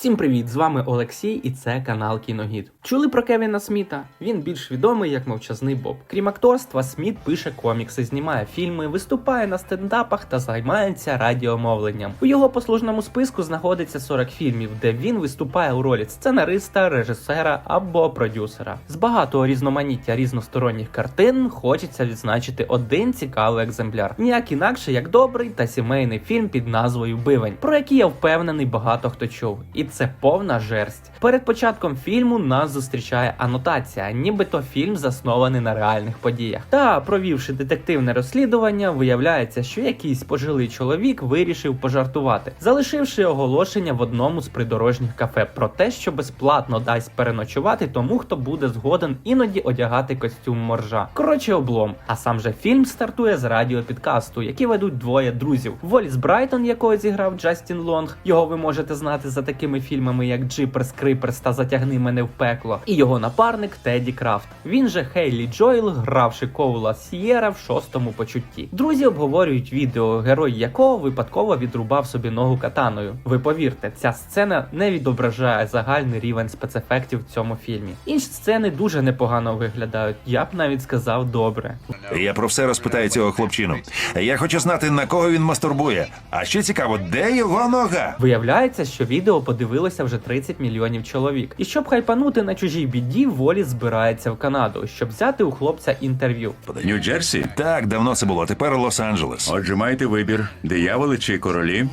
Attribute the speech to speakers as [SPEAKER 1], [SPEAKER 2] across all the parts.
[SPEAKER 1] Всім привіт! З вами Олексій, і це канал Кіногід. Чули про Кевіна Сміта? Він більш відомий як мовчазний Боб. Крім акторства, Сміт пише комікси, знімає фільми, виступає на стендапах та займається радіомовленням. У його послужному списку знаходиться 40 фільмів, де він виступає у ролі сценариста, режисера або продюсера. З багатого різноманіття різносторонніх картин хочеться відзначити один цікавий екземпляр, ніяк інакше як добрий та сімейний фільм під назвою Бивень, про який я впевнений багато хто чув. І це повна жерсть. Перед початком фільму нас зустрічає анотація, нібито фільм заснований на реальних подіях. Та провівши детективне розслідування, виявляється, що якийсь пожилий чоловік вирішив пожартувати, залишивши оголошення в одному з придорожніх кафе про те, що безплатно дасть переночувати тому, хто буде згоден іноді одягати костюм моржа. Коротше, облом. А сам же фільм стартує з радіопідкасту, який ведуть двоє друзів: Воліс Брайтон, якого зіграв Джастін Лонг. Його ви можете знати за такими фільмами, як Джиперс Криперс та Затягни мене в пекло. І його напарник Теді Крафт. Він же Хейлі Джойл, гравши Коула Сієра в шостому почутті. Друзі обговорюють відео, герой якого випадково відрубав собі ногу катаною. Ви повірте, ця сцена не відображає загальний рівень спецефектів в цьому фільмі. Інші сцени дуже непогано виглядають. Я б навіть сказав добре.
[SPEAKER 2] Я про все розпитаю цього хлопчину. Я хочу знати, на кого він мастурбує. А ще цікаво, де його нога?
[SPEAKER 1] Виявляється, що відео подивилося вже 30 мільйонів чоловік. І щоб хайпанути на чужій біді, волі збирається в Канаду, щоб взяти у хлопця інтерв'ю.
[SPEAKER 3] Нью-Джерсі?
[SPEAKER 2] Так, давно це було. Тепер Лос-Анджелес.
[SPEAKER 3] Отже, маєте вибір: дияволи чи королі?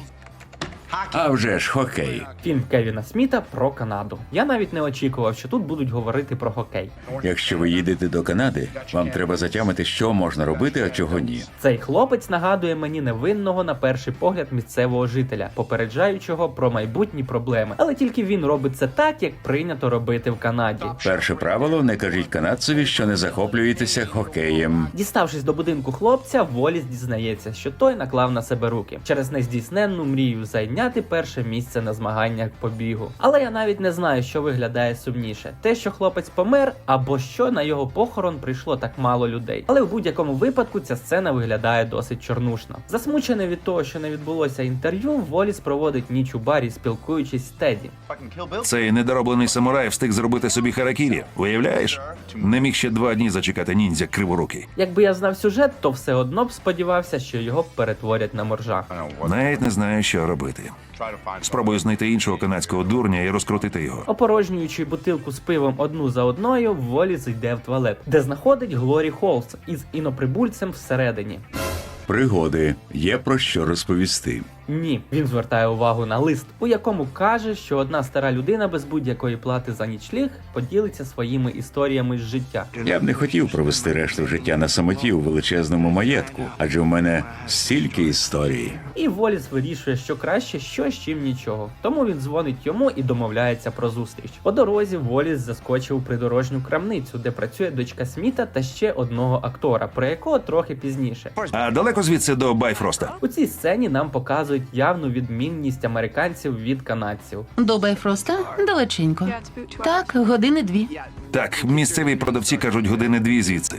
[SPEAKER 3] А вже ж хокей.
[SPEAKER 1] Фільм Кевіна Сміта про Канаду. Я навіть не очікував, що тут будуть говорити про хокей.
[SPEAKER 3] Якщо ви їдете до Канади, вам треба затямити, що можна робити, а чого ні.
[SPEAKER 1] Цей хлопець нагадує мені невинного на перший погляд місцевого жителя, попереджаючого про майбутні проблеми. Але тільки він робить це так, як прийнято робити в Канаді.
[SPEAKER 3] Перше правило: не кажіть канадцеві, що не захоплюєтеся хокеєм.
[SPEAKER 1] Діставшись до будинку хлопця, Воліс дізнається, що той наклав на себе руки через нездійсненну мрію зайняти перше місце на змаганнях по бігу. Але я навіть не знаю, що виглядає сумніше: те, що хлопець помер, або що на його похорон прийшло так мало людей. Але в будь-якому випадку ця сцена виглядає досить чорнушно. Засмучений від того, що не відбулося інтерв'ю, Воліс проводить ніч у барі, спілкуючись з Теді.
[SPEAKER 2] Цей недороблений самурай встиг зробити собі харакірі. Виявляєш? Не міг ще два дні зачекати ніндзя криворукий.
[SPEAKER 1] Якби я знав сюжет, то все одно б сподівався, що його перетворять на моржа.
[SPEAKER 2] Навіть не знаю, що робити. Спробую знайти іншого канадського дурня і розкрутити його.
[SPEAKER 1] Опорожнюючи бутилку з пивом одну за одною, волі зайде в туалет, де знаходить Глорі Холс із іноприбульцем всередині.
[SPEAKER 3] Пригоди є про що розповісти.
[SPEAKER 1] Ні, він звертає увагу на лист, у якому каже, що одна стара людина без будь-якої плати за нічліг поділиться своїми історіями з життя.
[SPEAKER 3] Я б не хотів провести решту життя на самоті у величезному маєтку, адже в мене стільки історій.
[SPEAKER 1] І Воліс вирішує, що краще щось, чим нічого. Тому він дзвонить йому і домовляється про зустріч. По дорозі Воліс заскочив у придорожню крамницю, де працює дочка Сміта та ще одного актора, про якого трохи пізніше.
[SPEAKER 2] А далеко звідси до Байфроста.
[SPEAKER 1] У цій сцені нам показують явну відмінність американців від канадців.
[SPEAKER 4] До Байфроста далеченько. Так, години дві.
[SPEAKER 2] Так, місцеві продавці кажуть години дві звідси.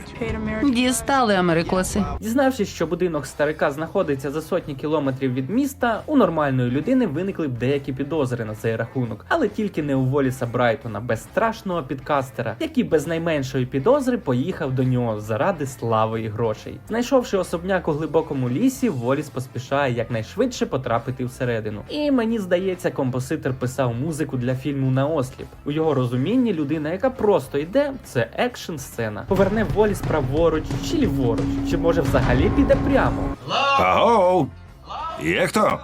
[SPEAKER 4] Дістали америкоси.
[SPEAKER 1] Дізнавшись, що будинок старика знаходиться за сотні кілометрів від міста, у нормальної людини виникли б деякі підозри на цей рахунок, але тільки не у Воліса Брайтона, безстрашного підкастера, який без найменшої підозри поїхав до нього заради слави і грошей. Знайшовши особняк у глибокому лісі, Воліс поспішає якнайшвидше потрапити всередину. І мені здається, композитор писав музику для фільму на осліп. У його розумінні людина, яка просто йде, це екшн сцена. Поверне волі праворуч чи ліворуч, чи може взагалі піде прямо.
[SPEAKER 2] Аго! Є хто?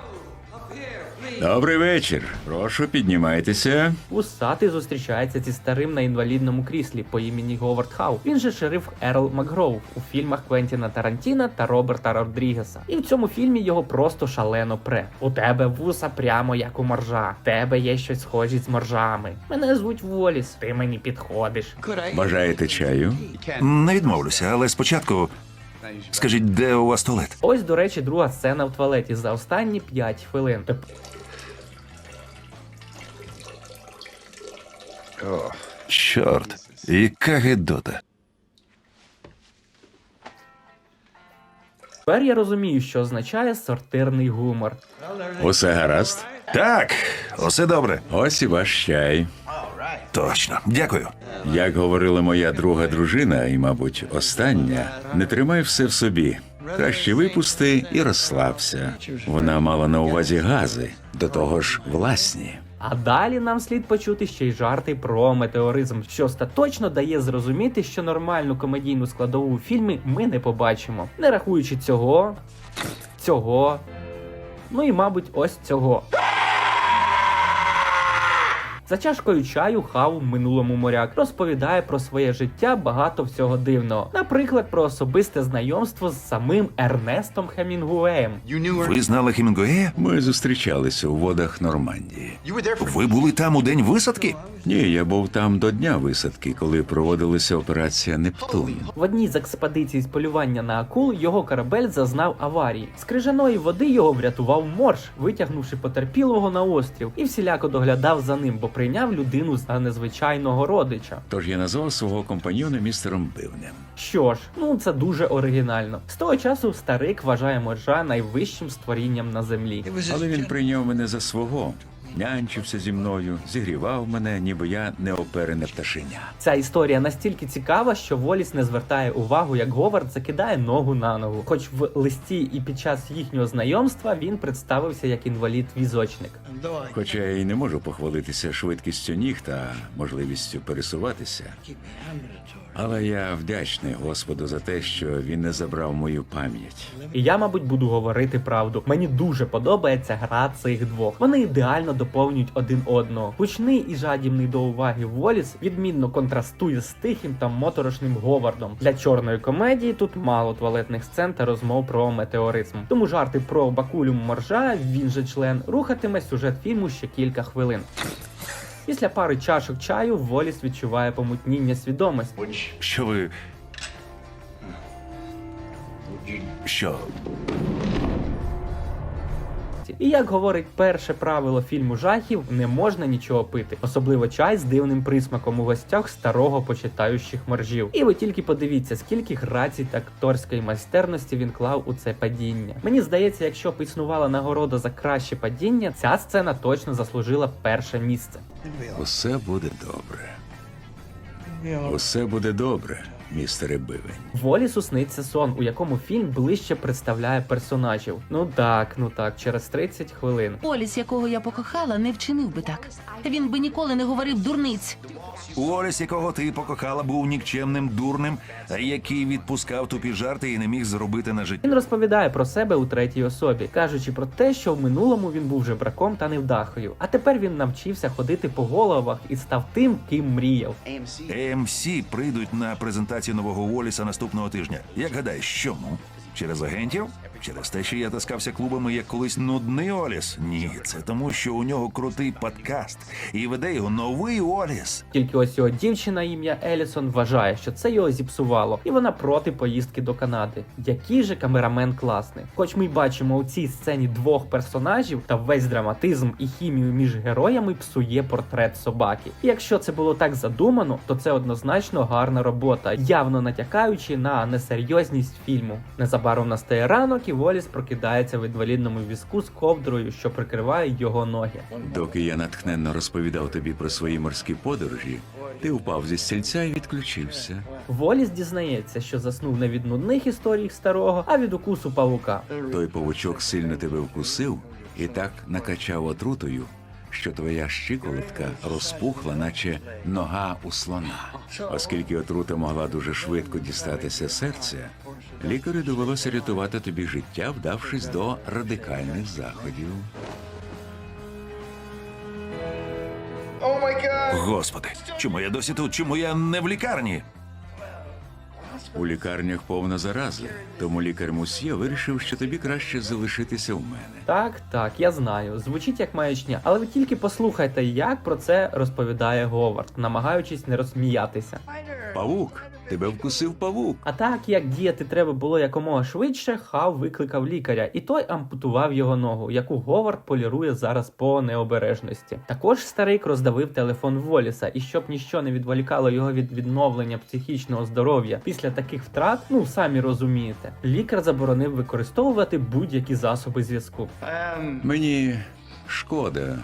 [SPEAKER 3] Добрий вечір. Прошу, піднімайтеся.
[SPEAKER 1] Усатий зустрічається зі старим на інвалідному кріслі по імені Говард Хау. Він же шериф Ерл Макгроув у фільмах Квентіна Тарантіна та Роберта Родрігеса. І в цьому фільмі його просто шалено пре. У тебе вуса прямо як у моржа. В тебе є щось схожі з моржами. Мене звуть Воліс. Ти мені підходиш.
[SPEAKER 3] Бажаєте чаю?
[SPEAKER 2] Не відмовлюся, але спочатку скажіть, де у вас туалет?
[SPEAKER 1] Ось, до речі, друга сцена в туалеті за останні 5 хвилин. Теп-
[SPEAKER 2] Чорт, яка гидота.
[SPEAKER 1] Тепер я розумію, що означає сортирний гумор.
[SPEAKER 3] Усе гаразд?
[SPEAKER 2] Так, усе добре.
[SPEAKER 3] Ось і ваш чай.
[SPEAKER 2] Точно. Дякую.
[SPEAKER 3] Як говорила моя друга дружина, і, мабуть, остання, не тримай все в собі. Краще випусти і розслабся. Вона мала на увазі гази, до того ж власні.
[SPEAKER 1] А далі нам слід почути ще й жарти про метеоризм, що остаточно дає зрозуміти, що нормальну комедійну складову у фільмі ми не побачимо, не рахуючи цього, цього, ну і мабуть, ось цього. За чашкою чаю Хау в минулому моряк розповідає про своє життя багато всього дивного. Наприклад, про особисте знайомство з самим Ернестом Хемінгуеєм.
[SPEAKER 2] Ви знали Хемінгуея?
[SPEAKER 3] Ми зустрічалися у водах Нормандії.
[SPEAKER 2] Ви були там у день висадки?
[SPEAKER 3] Ні, я був там до дня висадки, коли проводилася операція Нептун.
[SPEAKER 1] В одній з експедицій з полювання на акул його корабель зазнав аварії. З крижаної води його врятував морж, витягнувши потерпілого на острів, і всіляко доглядав за ним, бо прийняв людину за незвичайного родича.
[SPEAKER 3] Тож я назвав свого компаньйона містером Бивнем.
[SPEAKER 1] Що ж, ну це дуже оригінально. З того часу старик вважає моржа найвищим створінням на землі.
[SPEAKER 3] Але він прийняв мене за свого, нянчився зі мною, зігрівав мене, ніби я неоперене пташеня.
[SPEAKER 1] Ця історія настільки цікава, що Воліс не звертає увагу, як Говард закидає ногу на ногу. Хоч в листі і під час їхнього знайомства він представився як інвалід-візочник.
[SPEAKER 3] Хоча я і не можу похвалитися швидкістю ніг та можливістю пересуватися. Але я вдячний Господу за те, що він не забрав мою пам'ять.
[SPEAKER 1] І я, мабуть, буду говорити правду. Мені дуже подобається гра цих двох. Вони ідеально доповнюють один одного. Гучний і жадібний до уваги Воліс відмінно контрастує з тихим та моторошним Говардом. Для чорної комедії тут мало туалетних сцен та розмов про метеоризм. Тому жарти про бакулюм моржа, він же член, рухатиме сюжет фільму ще кілька хвилин. Після пари чашок чаю Воліс відчуває помутніння свідомості.
[SPEAKER 2] Що ви. Що?
[SPEAKER 1] І як говорить перше правило фільму жахів, не можна нічого пити, особливо чай з дивним присмаком у гостях старого почитаючих моржів. І ви тільки подивіться, скільки грацій та акторської майстерності він клав у це падіння. Мені здається, якщо б існувала нагорода за краще падіння, ця сцена точно заслужила перше місце.
[SPEAKER 3] Усе буде добре. Усе буде добре, містере Бивень.
[SPEAKER 1] Волісу сниться сон, у якому фільм ближче представляє персонажів. Ну так, ну так, через 30 хвилин.
[SPEAKER 4] Поліс, якого я покохала, не вчинив би так. Він би ніколи не говорив дурниць.
[SPEAKER 2] Уоліс, якого ти покохала, був нікчемним дурним, який відпускав тупі жарти і не міг зробити на життя.
[SPEAKER 1] Він розповідає про себе у третій особі, кажучи про те, що в минулому він був жебраком та невдахою, а тепер він навчився ходити по головах і став тим, ким мріяв.
[SPEAKER 2] AMC прийдуть на презентацію нового Уоліса наступного тижня. Як гадаєш, чому? Через агентів? Через те, що я таскався клубами як колись нудний Оліс? Ні, це тому, що у нього крутий подкаст і веде його новий Оліс.
[SPEAKER 1] Тільки ось його дівчина ім'я Елісон вважає, що це його зіпсувало, і вона проти поїздки до Канади. Який же камерамен класний. Хоч ми бачимо у цій сцені двох персонажів, та весь драматизм і хімію між героями псує портрет собаки. І якщо це було так задумано, то це однозначно гарна робота, явно натякаючи на несерйозність фільму. Незабаром настає ранок, і Воліс прокидається в інвалідному візку з ковдрою, що прикриває його ноги.
[SPEAKER 3] Доки я натхненно розповідав тобі про свої морські подорожі, ти впав зі стільця і відключився.
[SPEAKER 1] Воліс дізнається, що заснув не від нудних історій старого, а від укусу павука.
[SPEAKER 3] Той павучок сильно тебе вкусив і так накачав отрутою, що твоя щиколотка розпухла, наче нога у слона. Оскільки отрута могла дуже швидко дістатися серця, лікарю довелося рятувати тобі життя, вдавшись до радикальних заходів.
[SPEAKER 2] Господи, чому я досі тут? Чому я не в лікарні?
[SPEAKER 3] У лікарнях повна зараза, тому лікар Мусьє вирішив, що тобі краще залишитися в мене.
[SPEAKER 1] Так, так, я знаю. Звучить як маячня, але ви тільки послухайте, як про це розповідає Говард, намагаючись не розсміятися.
[SPEAKER 3] Павук, тебе вкусив павук.
[SPEAKER 1] А так як діяти треба було якомога швидше, Хав викликав лікаря, і той ампутував його ногу, яку Говард полірує зараз по необережності. Також старик роздавив телефон Воліса, і щоб ніщо не відволікало його від відновлення психічного здоров'я після таких втрат, ну самі розумієте, лікар заборонив використовувати будь-які засоби зв'язку.
[SPEAKER 3] Мені Шкода,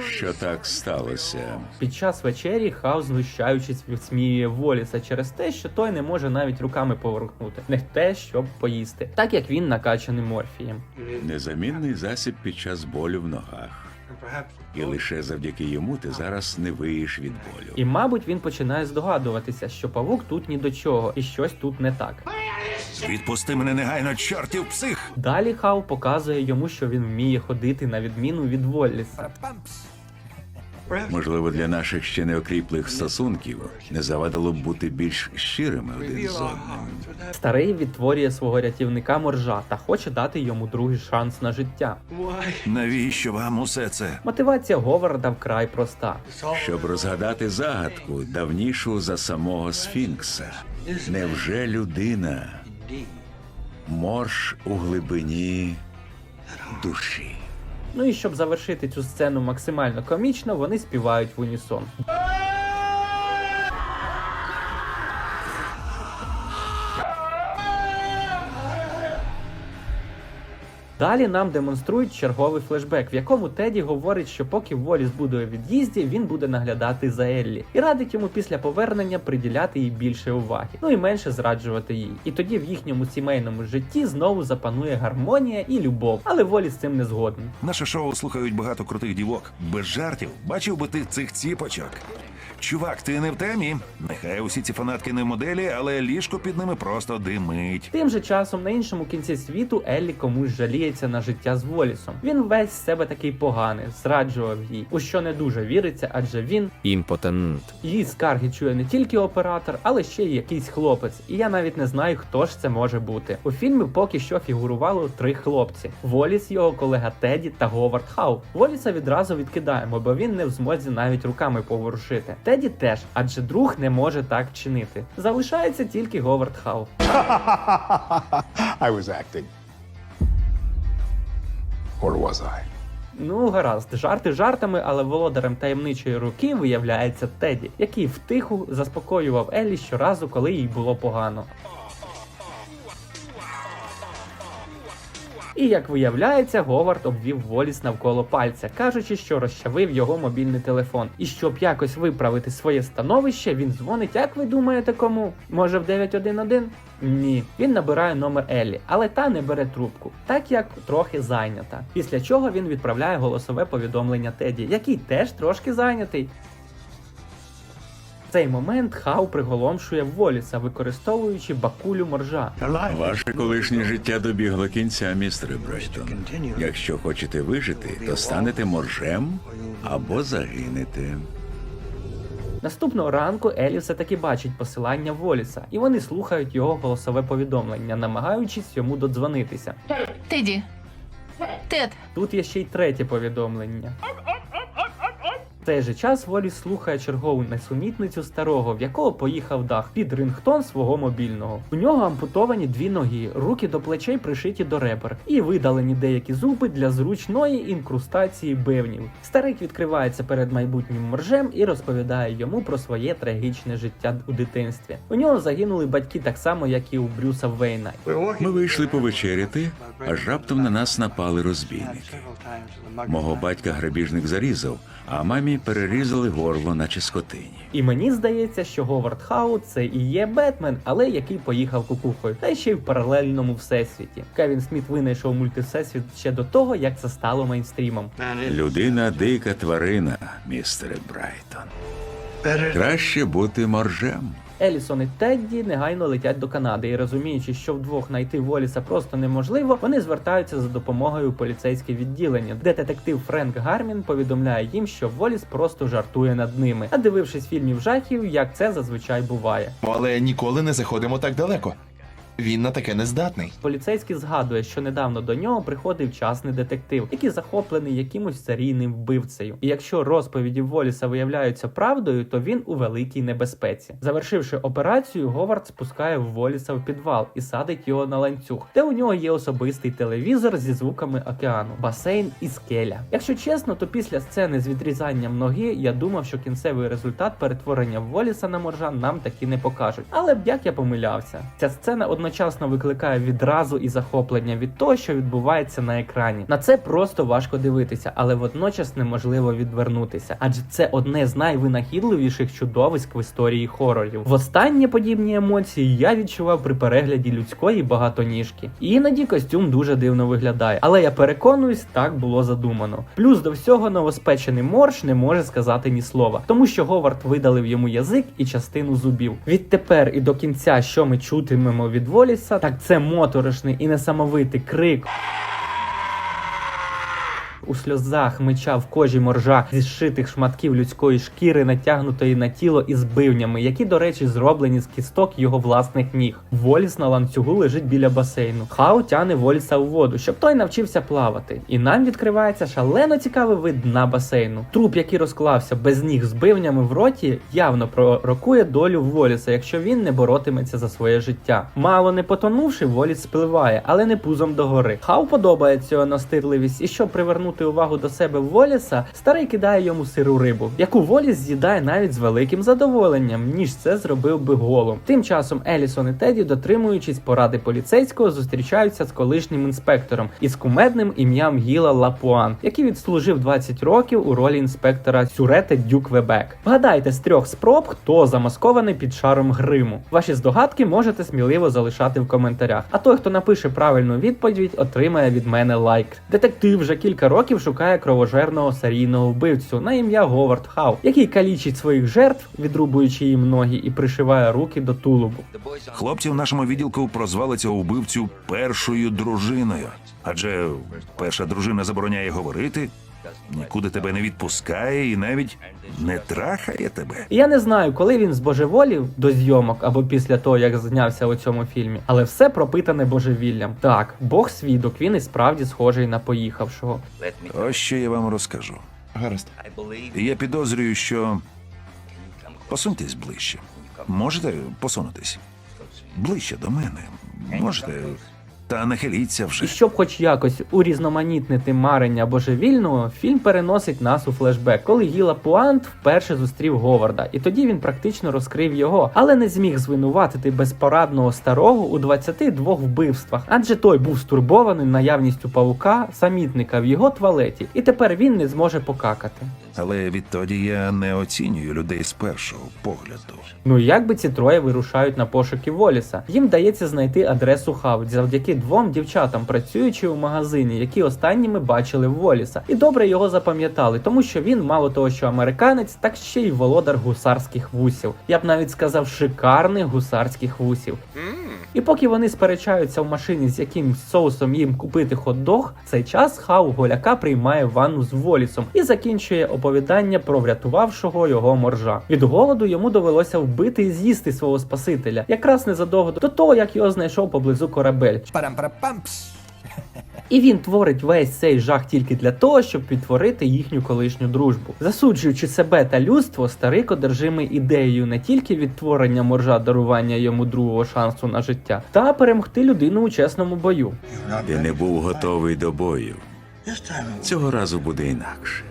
[SPEAKER 3] що так сталося.
[SPEAKER 1] Під час вечері Хау, знущаючись, відсміює Воліса через те, що той не може навіть руками поворухнути, не те, щоб поїсти, так як він накачаний морфієм.
[SPEAKER 3] Незамінний засіб під час болю в ногах. І лише завдяки йому ти зараз не виїш від болю.
[SPEAKER 1] І, мабуть, він починає здогадуватися, що павук тут ні до чого, і щось тут не так.
[SPEAKER 2] Відпусти мене негайно, чортів псих!
[SPEAKER 1] Далі Хау показує йому, що він вміє ходити на відміну від Волліса.
[SPEAKER 3] Можливо, для наших ще не окріплих стосунків не завадило б бути більш щирими один з одним.
[SPEAKER 1] Старий відтворює свого рятівника моржа та хоче дати йому другий шанс на життя.
[SPEAKER 2] Навіщо вам усе це?
[SPEAKER 1] Мотивація Говарда вкрай проста.
[SPEAKER 3] Щоб розгадати загадку давнішу за самого Сфінкса. Невже людина морж у глибині душі?
[SPEAKER 1] Ну і щоб завершити цю сцену максимально комічно, вони співають в унісон. Далі нам демонструють черговий флешбек, в якому Теді говорить, що поки Воліс буде у від'їзді, він буде наглядати за Еллі і радить йому після повернення приділяти їй більше уваги, ну і менше зраджувати їй. І тоді в їхньому сімейному житті знову запанує гармонія і любов, але Воліс з цим не згоден.
[SPEAKER 2] Наше шоу слухають багато крутих дівок. Без жартів. Бачив би ти цих ціпочок. Чувак, ти не в темі. Нехай усі ці фанатки не в моделі, але ліжко під ними просто димить.
[SPEAKER 1] Тим же часом на іншому кінці світу Еллі комусь жаліється на життя з Волісом. Він весь з себе такий поганий, зраджував їй, у що не дуже віриться, адже він
[SPEAKER 5] Імпотент.
[SPEAKER 1] її скарги чує не тільки оператор, але ще й якийсь хлопець. І я навіть не знаю, хто ж це може бути. У фільмі поки що фігурувало три хлопці: Воліс, його колега Теді та Говард Хау. Воліса відразу відкидаємо, бо він не в змозі навіть руками поворушити. Теді теж, адже друг не може так чинити. Залишається тільки Говард Хау.
[SPEAKER 6] I was acting. Or was I?
[SPEAKER 1] Ну, гаразд, жарти жартами, але володарем таємничої руки виявляється Теді, який втиху заспокоював Еллі щоразу, коли їй було погано. І як виявляється, Говард обвів Воліс навколо пальця, кажучи, що розчавив його мобільний телефон. І щоб якось виправити своє становище, він дзвонить, як ви думаєте, кому? Може в 911? Ні. Він набирає номер Еллі, але та не бере трубку, так як трохи зайнята. Після чого він відправляє голосове повідомлення Теді, який теж трошки зайнятий. В цей момент Хау приголомшує Воліса, використовуючи бакулю моржа.
[SPEAKER 3] Ваше колишнє життя добігло кінця, містере Брейтон. Якщо хочете вижити, то станете моржем або загинете.
[SPEAKER 1] Наступного ранку Елі все таки бачить посилання Воліса, і вони слухають його голосове повідомлення, намагаючись йому додзвонитися.
[SPEAKER 4] Теді. Тед,
[SPEAKER 1] Тут є ще й третє повідомлення. Цей же час Воліс слухає чергову несумітницю старого, в якого поїхав дах під рингтон свого мобільного. У нього ампутовані дві ноги, руки до плечей пришиті до ребер, і видалені деякі зуби для зручної інкрустації бивнів. Старик відкривається перед майбутнім моржем і розповідає йому про своє трагічне життя у дитинстві. У нього загинули батьки так само, як і у Брюса Вейна.
[SPEAKER 3] Ми вийшли повечеряти, аж раптом на нас напали розбійники. Мого батька грабіжник зарізав, а мамі перерізали горло, наче скотині.
[SPEAKER 1] І мені здається, що Говард Хау це і є Бетмен, але який поїхав кукухою, та ще й в паралельному всесвіті. Кевін Сміт винайшов мультивсесвіт ще до того, як це стало мейнстрімом.
[SPEAKER 3] Людина дика тварина, містере Брайтон. Краще бути моржем.
[SPEAKER 1] Елісон і Тедді негайно летять до Канади і розуміючи, що вдвох знайти Воліса просто неможливо, вони звертаються за допомогою у поліцейське відділення, де детектив Френк Гармін повідомляє їм, що Воліс просто жартує над ними. А дивившись фільмів жахів, як це зазвичай буває.
[SPEAKER 7] Але ніколи не заходимо так далеко. Він на таке не здатний.
[SPEAKER 1] Поліцейський згадує, що недавно до нього приходив частний детектив, який захоплений якимось серійним вбивцею. І якщо розповіді Воліса виявляються правдою, то він у великій небезпеці. Завершивши операцію, Говард спускає Воліса в підвал і садить його на ланцюг, де у нього є особистий телевізор зі звуками океану, басейн і скеля. Якщо чесно, то після сцени з відрізанням ноги я думав, що кінцевий результат перетворення Воліса на моржа нам таки не покажуть. Але б як я помилявся, ця сцена однозначно одночасно викликає відразу і захоплення від того, що відбувається на екрані. На це просто важко дивитися, але водночас неможливо відвернутися, адже це одне з найвинахідливіших чудовиськ в історії хорорів. Востаннє подібні емоції я відчував при перегляді людської багатоніжки. Іноді костюм дуже дивно виглядає, але я переконуюсь, так було задумано. Плюс до всього новоспечений морж не може сказати ні слова, тому що Говард видалив йому язик і частину зубів. Відтепер і до кінця, що ми чутимемо від Воліса, так це моторошний і несамовитий крик. У сльозах меча в кожі моржа зі зшитих шматків людської шкіри, натягнутої на тіло із бивнями, які, до речі, зроблені з кісток його власних ніг. Воліс на ланцюгу лежить біля басейну. Хау тяне Воліса у воду, щоб той навчився плавати. І нам відкривається шалено цікавий вид дна басейну. Труп, який розклався без ніг з бивнями в роті, явно пророкує долю Воліса, якщо він не боротиметься за своє життя. Мало не потонувши, Воліс спливає, але не пузом догори. Хау подобається його настирливість, і щоб привернути увагу до себе Воліса, старий кидає йому сиру рибу, яку Воліс з'їдає навіть з великим задоволенням, ніж це зробив би голом. Тим часом Елісон і Теді, дотримуючись поради поліцейського, зустрічаються з колишнім інспектором із кумедним ім'ям Гіла Лапуан, який відслужив 20 років у ролі інспектора Сюрете Дюк Вебек. Вгадайте з трьох спроб, хто замаскований під шаром гриму. Ваші здогадки можете сміливо залишати в коментарях. А той, хто напише правильну відповідь, отримає від мене лайк. Детектив вже кілька років шукає кровожерного серійного вбивцю на ім'я Говард Хау, який калічить своїх жертв, відрубуючи їм ноги і пришиває руки до тулубу.
[SPEAKER 2] Хлопці в нашому відділку прозвали цього вбивцю першою дружиною. Адже перша дружина забороняє говорити, нікуди тебе не відпускає і навіть не трахає тебе.
[SPEAKER 1] Я не знаю, коли він збожеволів до зйомок або після того, як знявся у цьому фільмі, але все пропитане божевіллям. Так, Бог свідок, він і справді схожий на поїхавшого.
[SPEAKER 2] Ось що я вам розкажу.
[SPEAKER 7] Гаразд.
[SPEAKER 2] Я підозрюю, що посуньтесь ближче. Можете посунутись? Ближче до мене. Можете. Та нахиліться вже.
[SPEAKER 1] І щоб хоч якось урізноманітнити марення божевільного, фільм переносить нас у флешбек, коли Гіла Пуант вперше зустрів Говарда, і тоді він практично розкрив його, але не зміг звинуватити безпорадного старого у 22 вбивствах, адже той був стурбований наявністю павука, самітника в його туалеті, і тепер він не зможе покакати.
[SPEAKER 2] Але відтоді я не оцінюю людей з першого погляду.
[SPEAKER 1] Ну як би ці троє вирушають на пошуки Воліса? Їм вдається знайти адресу Хав завдяки двом дівчатам, працюючи у магазині, які останніми бачили Воліса, і добре його запам'ятали, тому що він, мало того, що американець, так ще й володар гусарських вусів. Я б навіть сказав, шикарних гусарських вусів. І поки вони сперечаються в машині, з яким соусом їм купити хот-дог, цей час Хау Голяка приймає ванну з Волісом і закінчує оповідання про врятувавшого його моржа. Від голоду йому довелося вбити і з'їсти свого спасителя, якраз незадовго до того, як його знайшов поблизу корабель. І він творить весь цей жах тільки для того, щоб підтворити їхню колишню дружбу. Засуджуючи себе та людство, старик одержимий ідеєю не тільки відтворення моржа дарування йому другого шансу на життя, та перемогти людину у чесному бою.
[SPEAKER 3] Ти не був готовий до бою. Цього разу буде інакше.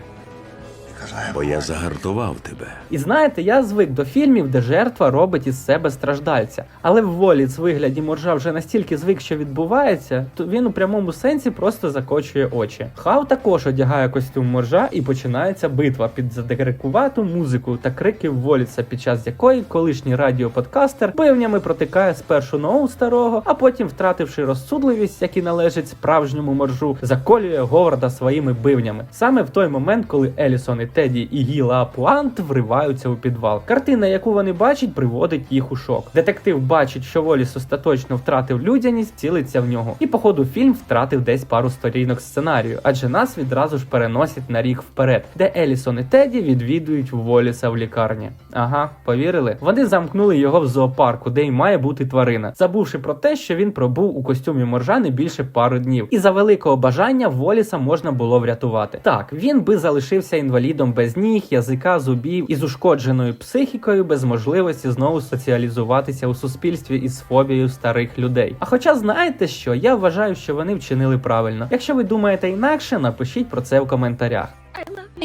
[SPEAKER 3] Бо я загартував тебе.
[SPEAKER 1] І знаєте, я звик до фільмів, де жертва робить із себе страждальця. Але в Воліц вигляді моржа вже настільки звик, що відбувається, то він у прямому сенсі просто закочує очі. Хау також одягає костюм моржа і починається битва під задекрикувату музику та крики Воліца, під час якої колишній радіоподкастер бивнями протикає спершу ногу старого, а потім, втративши розсудливість, як і належить справжньому моржу, заколює Говарда своїми бивнями. Саме в той момент, коли Елісон і Теді і Гіла Пуант вриваються у підвал. Картина, яку вони бачать, приводить їх у шок. Детектив бачить, що Воліс остаточно втратив людяність, цілиться в нього. І по ходу фільм втратив десь пару сторінок сценарію, адже нас відразу ж переносять на рік вперед, де Елісон і Теді відвідують Воліса в лікарні. Ага, повірили? Вони замкнули його в зоопарку, де й має бути тварина, забувши про те, що він пробув у костюмі моржа не більше пару днів. І за великого бажання Воліса можна було врятувати. Так, він би залишився інвалідом без ніг, язика, зубів і з ушкодженою психікою, без можливості знову соціалізуватися у суспільстві із фобією старих людей. А хоча знаєте що, я вважаю, що вони вчинили правильно. Якщо ви думаєте інакше, напишіть про це в коментарях.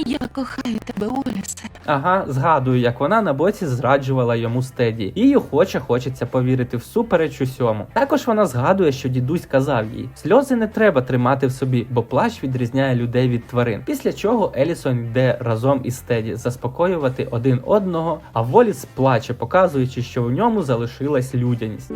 [SPEAKER 4] Я кохаю тебе, Олісе.
[SPEAKER 1] Ага, згадую, як вона на боці зраджувала йому стеді. Їй охоче хочеться повірити всупереч усьому. Також вона згадує, що дідусь казав їй: сльози не треба тримати в собі, бо плач відрізняє людей від тварин. Після чого Елісон йде разом із Теді заспокоювати один одного, а Воліс плаче, показуючи, що в ньому залишилась людяність.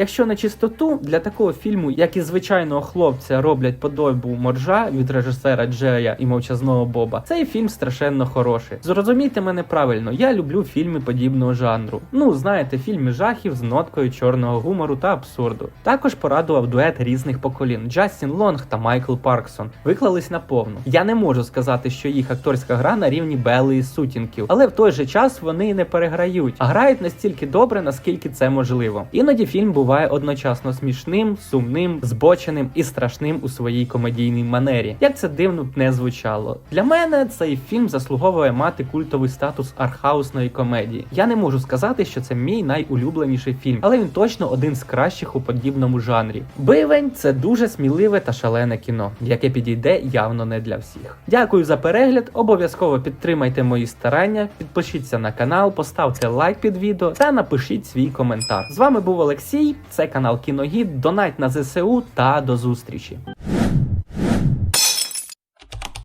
[SPEAKER 1] Якщо на чистоту, для такого фільму, як і звичайного хлопця, роблять подобу моржа від режисера Джея і мовчазного Боба, цей фільм страшенно хороший. Зрозумійте мене правильно, я люблю фільми подібного жанру. Ну, знаєте, фільми жахів з ноткою чорного гумору та абсурду. Також порадував дует різних поколінь Джастін Лонг та Майкл Парксон. Виклались на повну. Я не можу сказати, що їх акторська гра на рівні Белли і Сутінків, але в той же час вони не переграють, а грають настільки добре, наскільки це можливо. Іноді фільм буває одночасно смішним, сумним, збоченим і страшним у своїй комедійній манері. Як це дивно б не звучало. Для мене цей фільм заслуговує мати культовий статус архаусної комедії. Я не можу сказати, що це мій найулюбленіший фільм, але він точно один з кращих у подібному жанрі. Бивень це дуже сміливе та шалене кіно, яке підійде явно не для всіх. Дякую за перегляд. Обов'язково підтримайте мої старання, підпишіться на канал, поставте лайк під відео та напишіть свій коментар. З вами був Олексій. Це канал Кіногід. Донать на ЗСУ та до зустрічі.